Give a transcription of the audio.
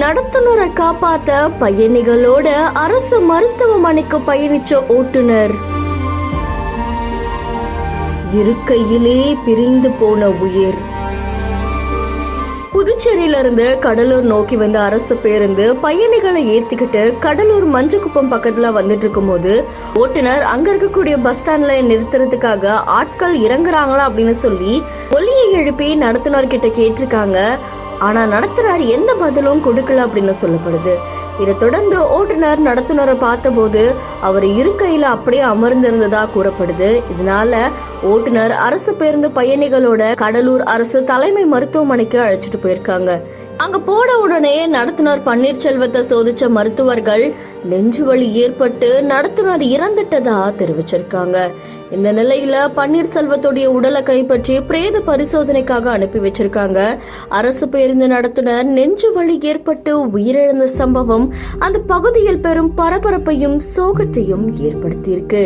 நடத்துனரை காப்பாத்த பயணிகளோட அரசு மருத்துவமனைக்கு பயணிச்ச ஓட்டுநர். இருக்கையிலே பிரிந்து போன உயிர். புதுச்சேரியில இருந்து கடலூர் நோக்கி வந்த அரசு பேருந்து பயணிகளை ஏத்திக்கிட்டு கடலூர் மஞ்சக்குப்பம் பக்கத்துல வந்துட்டு இருக்கும்போது ஓட்டுநர் அங்க இருக்கக்கூடிய பஸ் ஸ்டாண்ட்ல நிறுத்துறதுக்காக ஆட்கள் இறங்குறாங்களா அப்படின்னு சொல்லி ஒலியை எழுப்பி நடத்துனர் கிட்ட கேட்டிருக்காங்க. ஆனா நடத்துனர் எந்த பதிலும் கொடுக்கல அப்படின்னு சொல்லப்படுது. இதை தொடர்ந்து ஓட்டுநர் நடத்துனரை பார்த்தபோது அவர் இருக்கையில் அப்படியே அமர்ந்திருந்ததா கூறப்படுது. இதனால ஓட்டுநர் அரசு பேருந்து பயணிகளோட கடலூர் அரசு தலைமை மருத்துவமனைக்கு அழைச்சிட்டு போயிருக்காங்க. அங்க போன உடனே நடத்துனர் பன்னீர்செல்வத்தை சோதிச்ச மருத்துவர்கள் நெஞ்சு வலி ஏற்பட்டு நடத்துனர் இறந்துட்டதா தெரிவிச்சிருக்காங்க. இந்த நிலையில பன்னீர்செல்வத்துடைய உடலை கைப்பற்றி பிரேத பரிசோதனைக்காக அனுப்பி வச்சிருக்காங்க. அரசு பேருந்து நடத்துனர் நெஞ்சு வலி ஏற்பட்டு உயிரிழந்த சம்பவம் அந்த பகுதியில் பெரும் பரபரப்பையும் சோகத்தையும் ஏற்படுத்தியிருக்கு.